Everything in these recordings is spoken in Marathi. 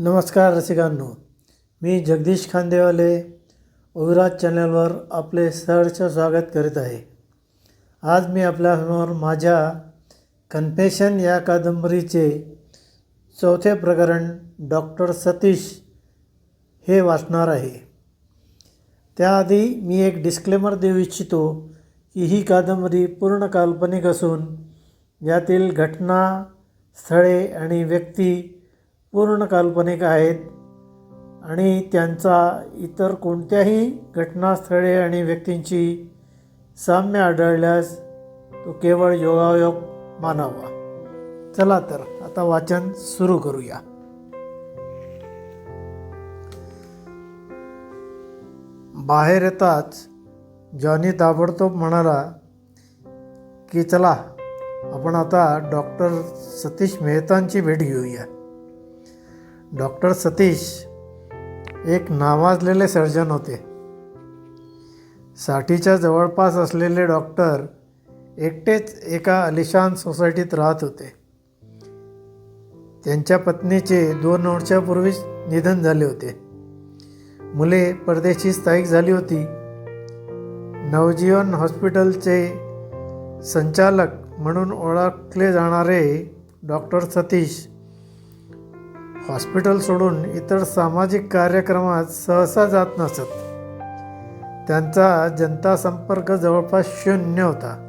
नमस्कार रसिकांनो मी जगदीश खांदेवाले ओविराज चॅनलवर आपले सहर्ष स्वागत करीत आहे. आज मी आपल्यासमोर माझ्या कन्फेशन या कादंबरीचे चौथे प्रकरण डॉक्टर सतीश हे वाचणार आहे. त्याआधी मी एक डिस्क्लेमर देऊ इच्छितो की ही कादंबरी पूर्ण काल्पनिक असून यातील घटना स्थळे आणि व्यक्ती पूर्ण काल्पनिक आहेत आणि त्यांचा इतर कोणत्याही घटनास्थळे आणि व्यक्तींची साम्य आढळल्यास तो केवळ योगायोग मानावा. चला तर आता वाचन सुरू करूया. बाहेर येताच जॉनी ताबडतोब म्हणाला की चला आपण आता डॉक्टर सतीश मेहतांची भेट घेऊया. डॉक्टर सतीश एक नावाजलेले सर्जन होते. साठीच्या जवळपास असलेले डॉक्टर एकटेच एका अलिशान सोसायटीत राहत होते. त्यांच्या पत्नीचे दोन वर्षापूर्वीच निधन झाले होते. मुले परदेशी स्थायिक झाली होती. नवजीवन हॉस्पिटलचे संचालक म्हणून ओळखले जाणारे डॉक्टर सतीश हॉस्पिटल सोडून इतर सामाजिक कार्यक्रमात सहसा जात नसत. त्यांचा जनता संपर्क जवळपास शून्य होता.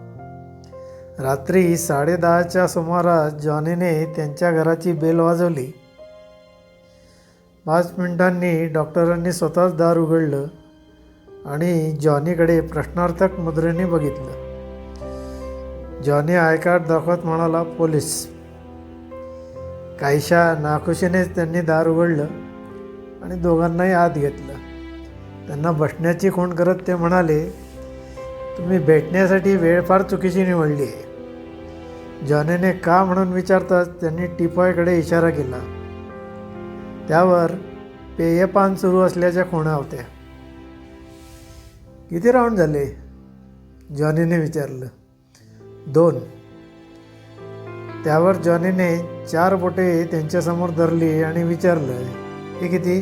रात्री साडेदहाच्या सुमारास जॉनीने त्यांच्या घराची बेल वाजवली. पाच मिनिटांनी डॉक्टरांनी स्वतःच दार उघडलं आणि जॉनीकडे प्रश्नार्थक मुद्रेने बघितलं. जॉनी आयकार्ड दाखवत म्हणाला पोलीस. काहीशा नाखुशीनेच त्यांनी दार उघडलं आणि दोघांनाही आत घेतलं. त्यांना बसण्याची खूण करत ते म्हणाले तुम्ही भेटण्यासाठी वेळ फार चुकीची निवडली आहे. जॉनीने का म्हणून विचारताच त्यांनी टिपॉयकडे इशारा केला. त्यावर पेयपान सुरू असल्याच्या खुणा होत्या. किती राऊंड झाले? जॉनीने विचारलं. दोन. त्यावर जॉनीने चार बोटे त्यांच्यासमोर धरली आणि विचारलं हे किती?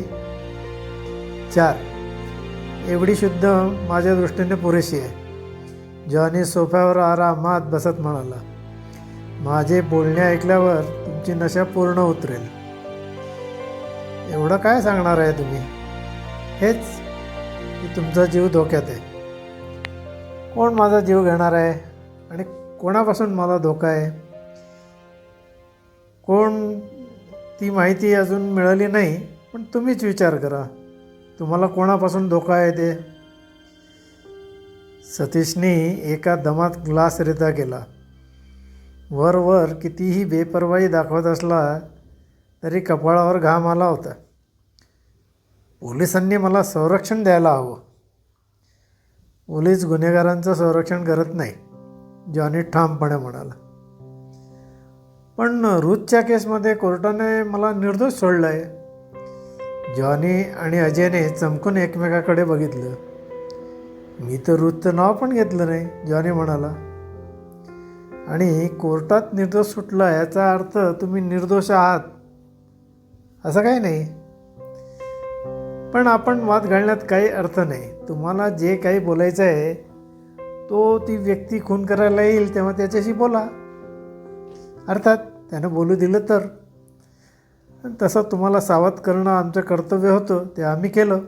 चार. एवढी शुद्ध माझ्या दृष्टीने पुरेशी आहे. जॉनी सोफ्यावर आरामात बसत म्हणाला माझे बोलणे ऐकल्यावर तुमची नशा पूर्ण उतरेल. एवढं काय सांगणार आहे तुम्ही? हेच की तुमचा जीव धोक्यात आहे. कोण माझा जीव घेणार आहे? आणि कोणापासून मला धोका आहे? कोण ती माहिती अजून मिळाली नाही पण तुम्हीच विचार करा. तुम्हाला कोणापासून धोका आहे ते? सतीशने एका दमात ग्लास रिता केला. वर वर कितीही बेपर्वाई दाखवत असला तरी कपाळावर घाम आला होता. पोलिसांनी मला संरक्षण द्यायला हवं. पोलीस गुन्हेगारांचं संरक्षण करत नाही जॉनी ठामपणे म्हणाला. पण रूथच्या केसमध्ये कोर्टाने मला निर्दोष सोडलं आहे जॉनी आणि अजयने चमकून एकमेकाकडे बघितलं. मी तर रूथचं नाव पण घेतलं नाही जॉनी म्हणाला. आणि कोर्टात निर्दोष सुटला याचा अर्थ तुम्ही निर्दोष आहात. असं काही नाही. पण आपण वाद घालण्यात काही अर्थ नाही. तुम्हाला जे काही बोलायचं आहे तो ती व्यक्ती खून करायला येईल तेव्हा त्याच्याशी बोला. अर्थात त्यानं बोलू दिलं तर. तसं तुम्हाला सावध करणं आमचं कर्तव्य होतं ते आम्ही केलं.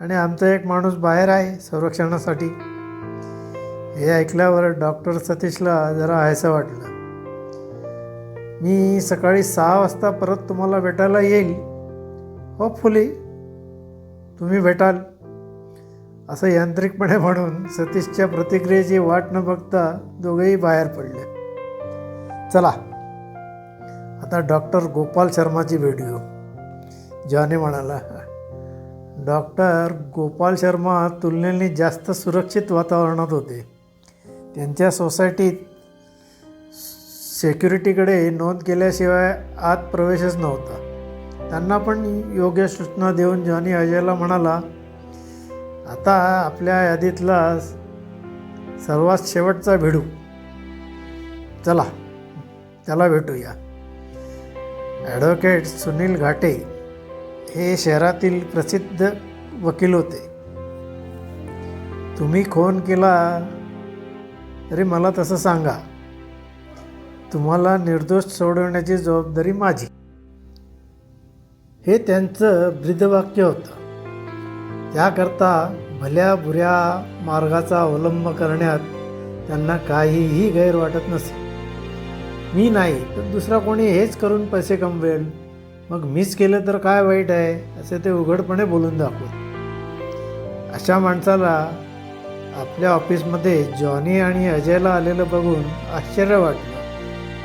आणि आमचा एक माणूस बाहेर आहे संरक्षणासाठी. हे ऐकल्यावर डॉक्टर सतीशला जरा हायसं वाटलं. मी सकाळी सहा वाजता परत तुम्हाला भेटायला येईल. होपफुली तुम्ही भेटाल. असं यांत्रिकपणे म्हणून सतीशच्या प्रतिक्रियेची वाट न बघता दोघेही बाहेर पडले. चला. आता डॉक्टर गोपाल शर्माची भेट घेऊ जॉनी म्हणाला डॉक्टर गोपाल शर्मा तुलनेने जास्त सुरक्षित वातावरणात होते. त्यांच्या सोसायटीत सेक्युरिटीकडे नोंद केल्याशिवाय आत प्रवेशच नव्हता. त्यांना पण योग्य सूचना देऊन जॉनी अजयला म्हणाला आता आपल्या यादीतला सर्वात शेवटचा भिडू. चला. त्याला भेटूया. ॲडव्होकेट सुनील घाटे हे शहरातील प्रसिद्ध वकील होते. तुम्ही खून केला तरी मला तसं सांगा. तुम्हाला निर्दोष सोडवण्याची जबाबदारी माझी. हे त्यांचं ब्रीदवाक्य होतं. त्याकरता भल्या बुऱ्या मार्गाचा अवलंब करण्यात त्यांना काहीही गैर वाटत नसे. मी नाही तर दुसरा कोणी हेच करून पैसे कमवेल. मग मीच केलं तर काय वाईट आहे असे ते उघडपणे बोलून दाखवत. अशा माणसाला आपल्या ऑफिसमध्ये जॉनी आणि अजयला आलेलं बघून आश्चर्य वाटलं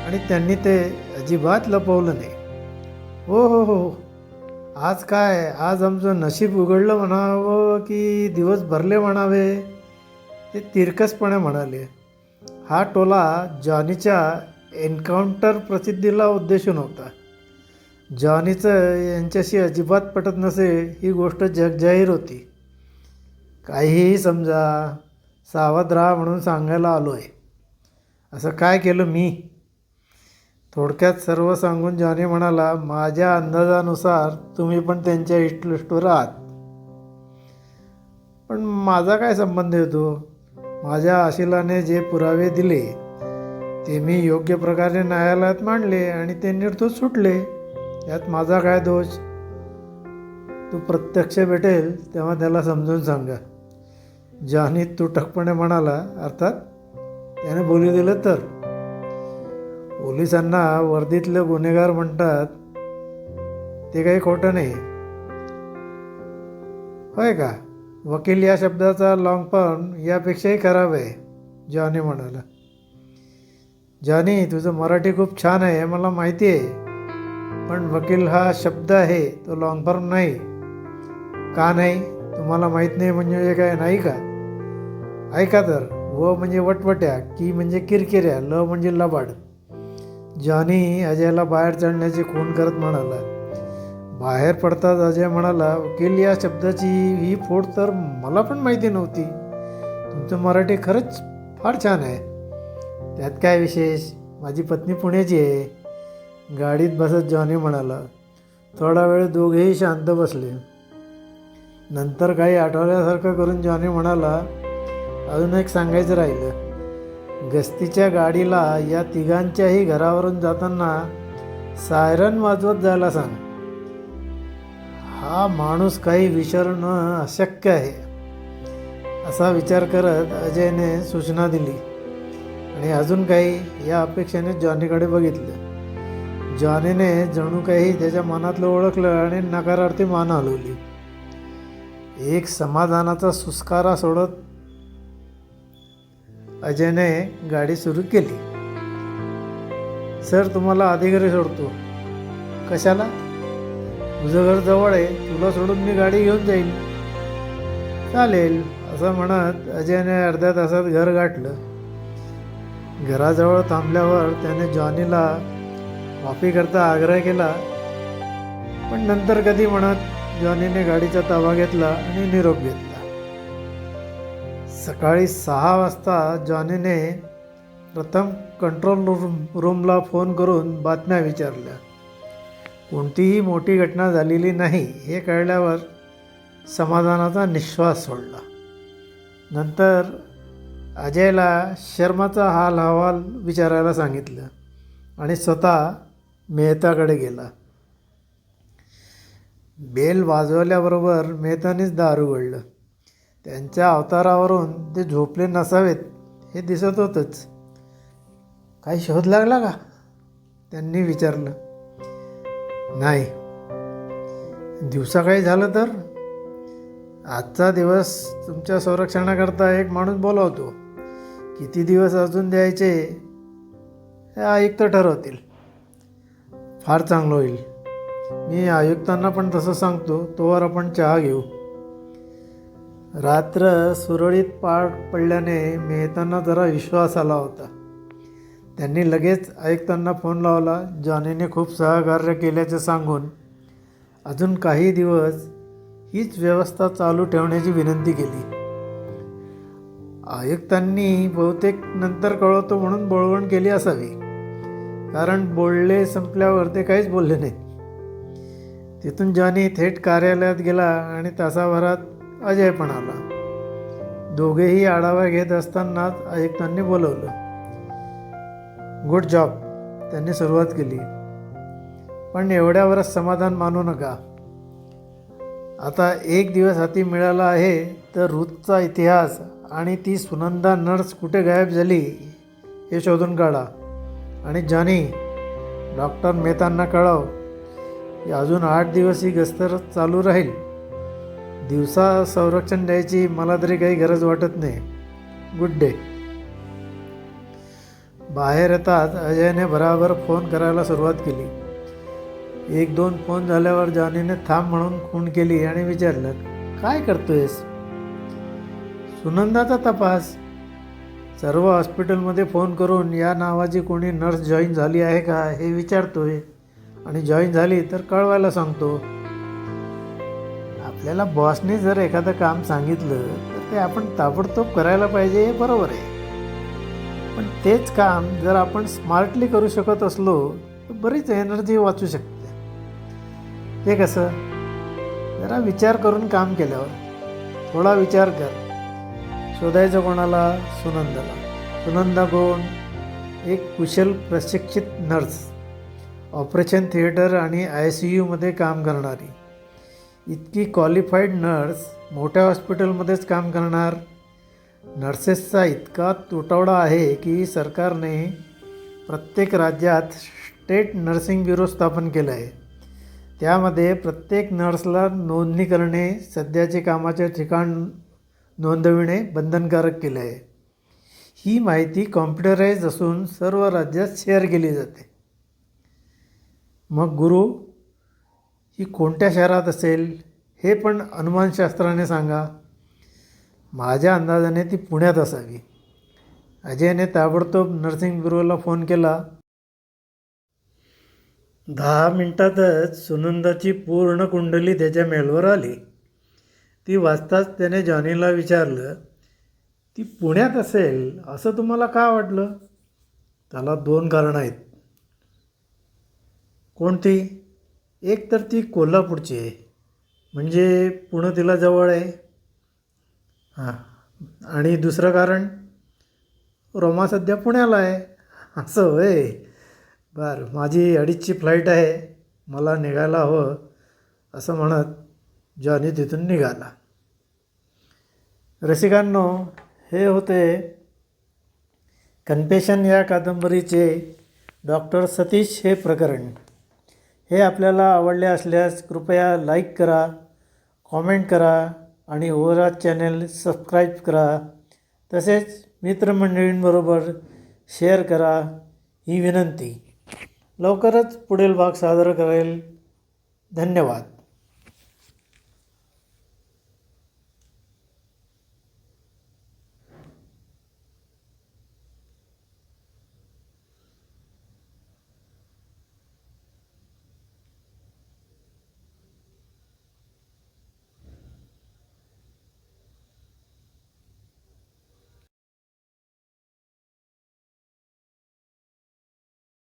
आणि त्यांनी ते अजिबात लपवलं नाही. हो हो हो, हो. आज काय? आज आमचं नशीब उघडलं म्हणावं की दिवस भरले म्हणावे? ते तिरकसपणे म्हणाले. हा टोला जॉनीच्या एन्काउंटर प्रसिद्धीला उद्देशून होता जॉनीचं यांच्याशी अजिबात पटत नसे ही गोष्ट जगजाहीर होती. काहीही समजा सावध राहा म्हणून सांगायला आलो आहे असं काय केलं मी? थोडक्यात सर्व सांगून जॉनी म्हणाला माझ्या अंदाजानुसार तुम्ही पण त्यांच्या इष्टलिस्टवर आहात. पण माझा काय संबंध येतो? माझ्या आशिलाने जे पुरावे दिले ते मी योग्य प्रकारे न्यायालयात मांडले आणि ते निर्दोष सुटले. यात माझा काय दोष? तू प्रत्यक्ष भेटेल तेव्हा त्याला समजून सांगा. जॉनी तुटकपणे म्हणाला अर्थात? त्याने बोलू दिलं तर. पोलिसांना वर्दीतले गुन्हेगार म्हणतात ते काही खोटं नाही. होय का? वकील या शब्दाचा लॉंग फॉर्म यापेक्षाही खराब आहे जॉनी म्हणाला. जानी तुझं मराठी खूप छान आहे हे मला माहिती आहे. पण वकील हा शब्द आहे तो लॉंग फॉर्म नाही. का नाही? तुम्हाला माहीत नाही म्हणजे हे काय नाही का? ऐका तर व म्हणजे वटवट्या की म्हणजे किरकिऱ्या ल म्हणजे लबाड. जॉनी अजयला बाहेर चढण्याची खून करत म्हणाला. बाहेर पडताच अजय म्हणाला वकील या शब्दाची ही फोड तर मला पण माहिती नव्हती. तुमचं मराठी खरंच फार छान आहे. त्यात काय विशेष? माझी पत्नी पुण्याची आहे. गाडीत बसत जॉनी म्हणाला थोडा वेळ दोघेही शांत बसले. नंतर काही आठवल्यासारखं करून जॉनी म्हणाला अजून एक सांगायचं राहिलं. गस्तीच्या गाडीला या तिघांच्याही घरावरून जाताना सायरन वाजवत जायला सांग. हा माणूस काही विसरणं अशक्य आहे. असा विचार करत अजयने सूचना दिली. आणि अजून काही या अपेक्षेने जॉनीकडे बघितलं. जॉनीने जणू काही त्याच्या मनातलं ओळखलं आणि नकारार्थी मान हलवली. एक समाधानाचा सुस्कारा सोडत अजयने गाडी सुरू केली. सर तुम्हाला आधी घरी सोडतो. कशाला? तुझं घर जवळ आहे. तुला सोडून मी गाडी घेऊन जाईल चालेल असं म्हणत अजयने अर्ध्या तासात घर गाठलं. घराजवळ थांबल्यावर त्याने जॉनीला कॉफीकरता आग्रह केला. पण नंतर कधी म्हणत जॉनीने गाडीचा ताबा घेतला आणि निरोप घेतला. सकाळी सहा वाजता जॉनीने प्रथम कंट्रोल रूम रूमला फोन करून बातम्या विचारल्या. कोणतीही मोठी घटना झालेली नाही हे कळल्यावर समाधानाचा निश्वास सोडला. नंतर अजयला शर्माचा हाल अहवाल विचारायला सांगितलं आणि स्वतः मेहताकडे गेला. बेल वाजवल्याबरोबर मेहतानीच दार उघडलं त्यांच्या अवतारावरून ते झोपले नसावेत हे दिसत होतंच. काही शोध लागला का? त्यांनी विचारलं. नाही. दिवसा काही झालं तर? आजचा दिवस तुमच्या संरक्षणाकरता एक माणूस बोलावतो. किती दिवस अजून द्यायचे? हे आयुक्त ठरवतील. फार चांगलं होईल. मी आयुक्तांना पण तसं सांगतो तोवर आपण चहा घेऊ. रात्र सुरळीत पार पडल्याने मेहतांना जरा विश्वास आला होता. त्यांनी लगेच आयुक्तांना फोन लावला जॉनीने खूप सहकार्य केल्याचे सांगून अजून काही दिवस हीच व्यवस्था चालू ठेवण्याची विनंती केली. आयुक्तांनी बहुतेक नंतर कळवतो म्हणून बोळवण केली असावी. कारण बोलले संपल्यावर ते काहीच बोलले नाहीत. तिथून जॉनी थेट कार्यालयात गेला आणि तासाभरात अजय पण आला. दोघेही आढावा घेत असतानाच आयुक्तांनी बोलवलं. गुड जॉब त्यांनी सुरुवात केली. पण एवढ्यावरच समाधान मानू नका. आता एक दिवस हाती मिळाला आहे तर रूथचा इतिहास आणि ती सुनंदा नर्स कुठे गायब झाली हे शोधून काढा. आणि जॉनी डॉक्टर मेहतांना कळव. की अजून आठ दिवस ही गस्तर चालू राहील. दिवसा संरक्षण द्यायची मला तरी काही गरज वाटत नाही. गुड डे बाहेर येताच अजयने भराभर फोन करायला सुरुवात केली. एक दोन फोन झाल्यावर जानीने थांब म्हणून खून केली आणि विचारलं काय करतोयस? सुनंदाचा तपास. सर्व हॉस्पिटलमध्ये फोन करून या नावाची कोणी नर्स जॉईन झाली आहे का हे विचारतोय आणि जॉईन झाली तर कळवायला सांगतो. आपल्याला बॉसने जर एखादं काम सांगितलं तर ते आपण ताबडतोब करायला पाहिजे हे बरोबर आहे. पण तेच काम जर आपण स्मार्टली करू शकत असलो तर बरीच एनर्जी वाचू शकते. ते कसं? जरा विचार करून काम केल्यावर. थोडा विचार कर. शोधायचं कोणाला? सुनंदाला. सुनंदा कोण? एक कुशल प्रशिक्षित नर्स. ऑपरेशन थिएटर आणि आय सी यूमध्ये काम करणारी. इतकी क्वालिफाईड नर्स मोठ्या हॉस्पिटलमध्येच काम करणार. नर्सेसचा इतका तुटवडा आहे की सरकारने प्रत्येक राज्यात स्टेट नर्सिंग ब्युरो स्थापन केलं आहे. त्यामध्ये प्रत्येक नर्सला नोंदणी करणे सध्याचे कामाचे ठिकाण नोंदविणे बंधनकारक केले आहे. ही माहिती कॉम्प्युटराईज असून सर्व राज्यात शेअर केली जाते. मग गुरु ही कोणत्या शहरात असेल हे पण अनुमानशास्त्राने सांगा. माझ्या अंदाजाने ती पुण्यात असावी. अजयने ताबडतोब नर्सिंग ब्युरोला फोन केला. दहा मिनटातच सुनंदाची पूर्ण कुंडली त्याच्या मेलवर आली. ती वाचताच त्याने जॉनीला विचारलं ती पुण्यात असेल असं तुम्हाला का वाटलं? त्याला दोन कारणं आहेत. कोणती? एक तर ती कोल्हापूरची आहे म्हणजे पुणं तिला जवळ आहे. हां आणि दुसरं कारण? रोमा सध्या पुण्याला आहे. असं होय? बरं माझी अडीचची फ्लाईट आहे मला निघायला हवं असं म्हणत जॉनी तिथून निघाला. रसिकांनो हे होते कन्फेशन या कादंबरीचे डॉक्टर सतीश हे प्रकरण. हे आपल्याला आवडले असल्यास कृपया लाईक करा कॉमेंट करा आणि ओवराज चॅनल सबस्क्राईब करा. तसेच मित्रमंडळींबरोबर शेअर करा ही विनंती. लवकरच पुढील भाग सादर करेल. धन्यवाद.